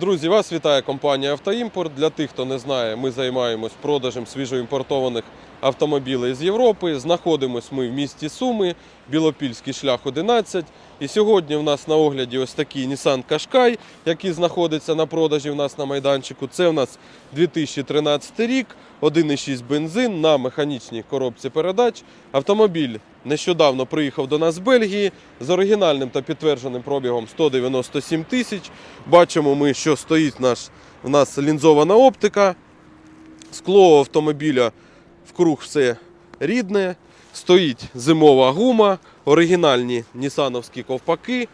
Друзі, вас вітає компанія Автоімпорт. Для тих, хто не знає, ми займаємось продажем свіжоімпортованих автомобілів з Європи. Знаходимось ми в місті Суми, Білопільський шлях 11. І сьогодні в нас на огляді ось такий Nissan Qashqai, який знаходиться на продажі в нас на майданчику. Це в нас 2013 рік, 1,6 бензин на механічній коробці передач. Автомобіль нещодавно приїхав до нас з Бельгії з оригінальним та підтвердженим пробігом 197 тисяч. Бачимо ми, що стоїть наш, в нас лінзована оптика. Скло автомобіля вкруг все рідне. Стоїть зимова гума, оригінальні нісановські ковпаки.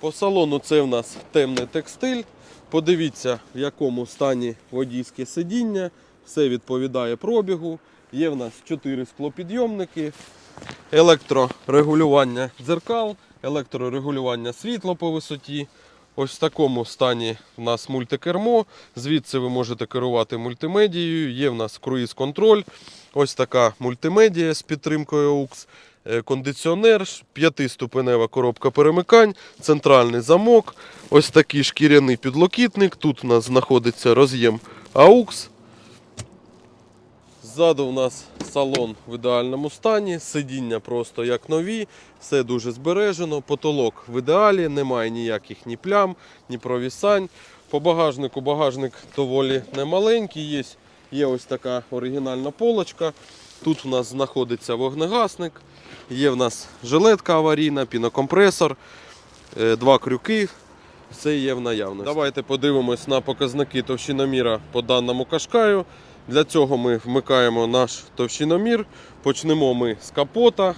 По салону це в нас темний текстиль. Подивіться, в якому стані водійське сидіння. Все відповідає пробігу. Є в нас 4 склопідйомники, електрорегулювання дзеркал, електрорегулювання світла по висоті. Ось в такому стані в нас мультикермо. Звідси ви можете керувати мультимедією. Є в нас круїз-контроль. Ось така мультимедія з підтримкою AUX. Е, Кондиціонер, п'ятиступенева коробка перемикань, центральний замок, ось такий шкіряний підлокітник. Тут у нас знаходиться роз'єм AUX. Ззаду у нас салон в ідеальному стані, сидіння просто як нові, все дуже збережено, потолок в ідеалі, немає ніяких ні плям, ні провісань. По багажнику багажник доволі немаленький, є, є ось така оригінальна полочка. Тут у нас знаходиться вогнегасник, є в нас жилетка аварійна, пінокомпресор, е, два крюки. Все є в наявності. Давайте подивимось на показники товщиноміра по даному кашкаю. Для цього ми вмикаємо наш товщиномір. Почнемо ми з капота.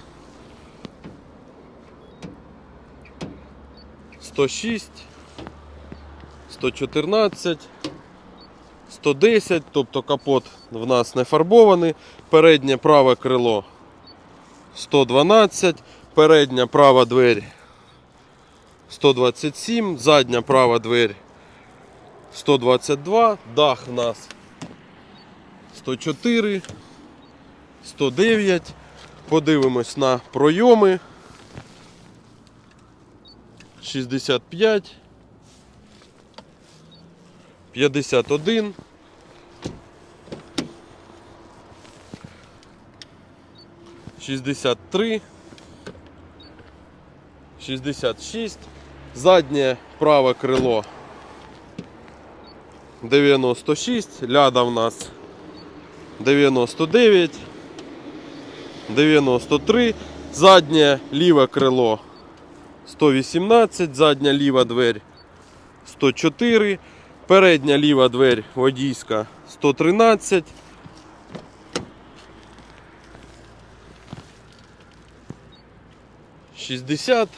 106, 114, 110, тобто капот в нас не фарбований. Переднє праве крило 112, передня права двері 127, задня права двері 122, дах в нас 104, 109. Подивимось на пройоми. 65, 51. Шістдесят три, шістдесят шість, заднє праве крило 96, ляда в нас 99, 93, заднє ліве крило 118, задня ліва двері 104, передня ліва двері водійська 113. Шістдесят,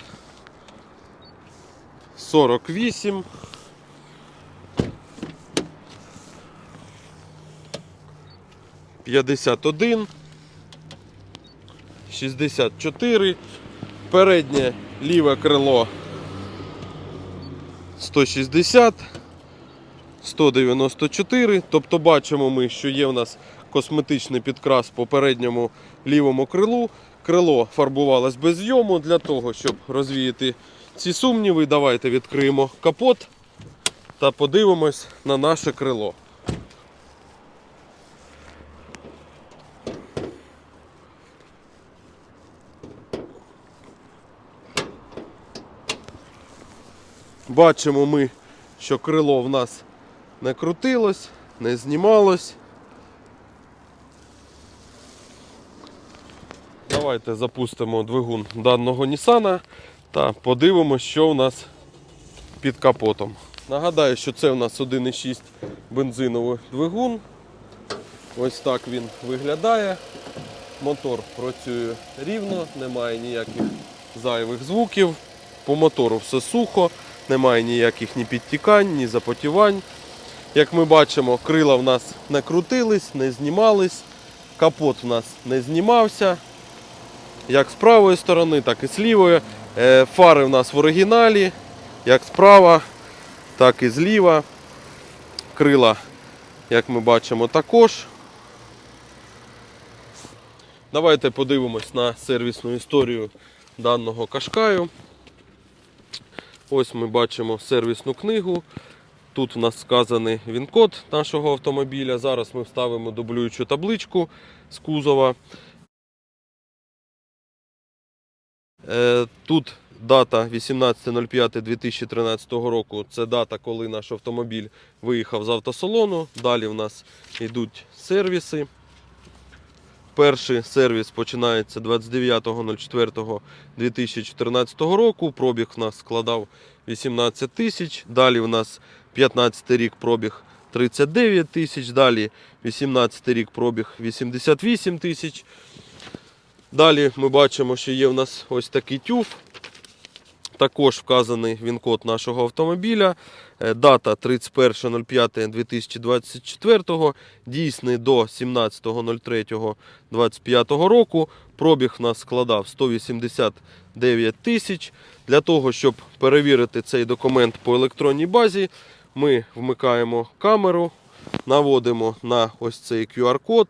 сорок вісім, п'ятдесят один, шістдесят чотири, переднє ліве крило 160, 194. Тобто бачимо ми, що є в нас косметичний підкрас по передньому лівому крилу. Крило фарбувалось без зйому для того, щоб розвіяти ці сумніви. Давайте відкриємо капот та подивимось на наше крило. Бачимо ми, що крило в нас не крутилось, не знімалось. Давайте запустимо двигун даного Нісана та подивимося, що у нас під капотом. Нагадаю, що це у нас 1,6 бензиновий двигун. Ось так він виглядає. Мотор працює рівно, немає ніяких зайвих звуків. По мотору все сухо, немає ніяких ні підтікань, ні запотівань. Як ми бачимо, крила в нас не крутились, не знімались, капот в нас не знімався. Як з правої сторони, так і з лівої. Е, Фари в нас в оригіналі, як справа, так і зліва. Крила, як ми бачимо, також. Давайте подивимось на сервісну історію даного кашкаю. Ось ми бачимо сервісну книгу. Тут у нас вказаний він-код нашого автомобіля. Зараз ми вставимо дублюючу табличку з кузова. Тут дата 18.05.2013 року. Це дата, коли наш автомобіль виїхав з автосалону. Далі в нас йдуть сервіси. Перший сервіс починається 29.04.2014 року. Пробіг в нас складав 18 тисяч. Далі в нас 15 рік пробіг 39 тисяч. Далі 18 рік пробіг 88 тисяч. Dалі ми бачимо, що є в нас ось такий тюф. Також вказаний він-код нашого автомобіля. Е, Дата 31.05.2024, дійсний до 17.03.25 року. Пробіг в нас складав 189 тисяч. Для того, щоб перевірити цей документ по електронній базі, ми вмикаємо камеру, наводимо на ось цей QR-код.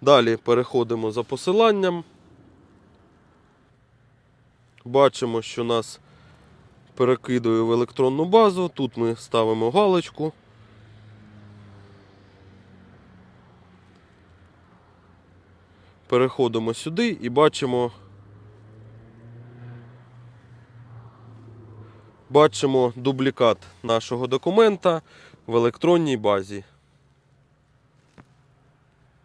Далі переходимо за посиланням. Бачимо, що нас перекидує в електронну базу. Тут ми ставимо галочку. Переходимо сюди і бачимо. Бачимо дублікат нашого документа в електронній базі.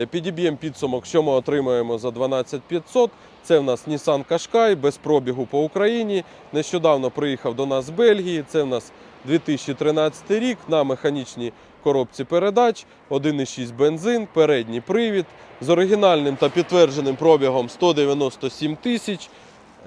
Підіб'ємо підсумок, що ми отримаємо за 12500. Це в нас Nissan Qashqai без пробігу по Україні. Нещодавно приїхав до нас з Бельгії. Це в нас 2013 рік на механічній коробці передач, 1,6 бензин, передній привід з оригінальним та підтвердженим пробігом 197 тисяч.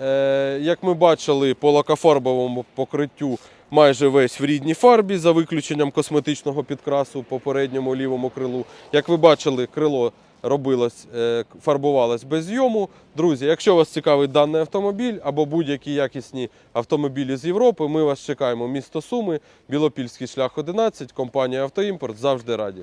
Е, Як ми бачили, по лакофарбовому покриттю майже весь в рідній фарбі, за виключенням косметичного підкрасу по передньому лівому крилу. Як ви бачили, крило робилось, е, фарбувалось без зйому. Друзі, якщо вас цікавить даний автомобіль або будь-які якісні автомобілі з Європи, ми вас чекаємо. Місто Суми, Білопільський шлях 11, компанія Автоімпорт завжди раді.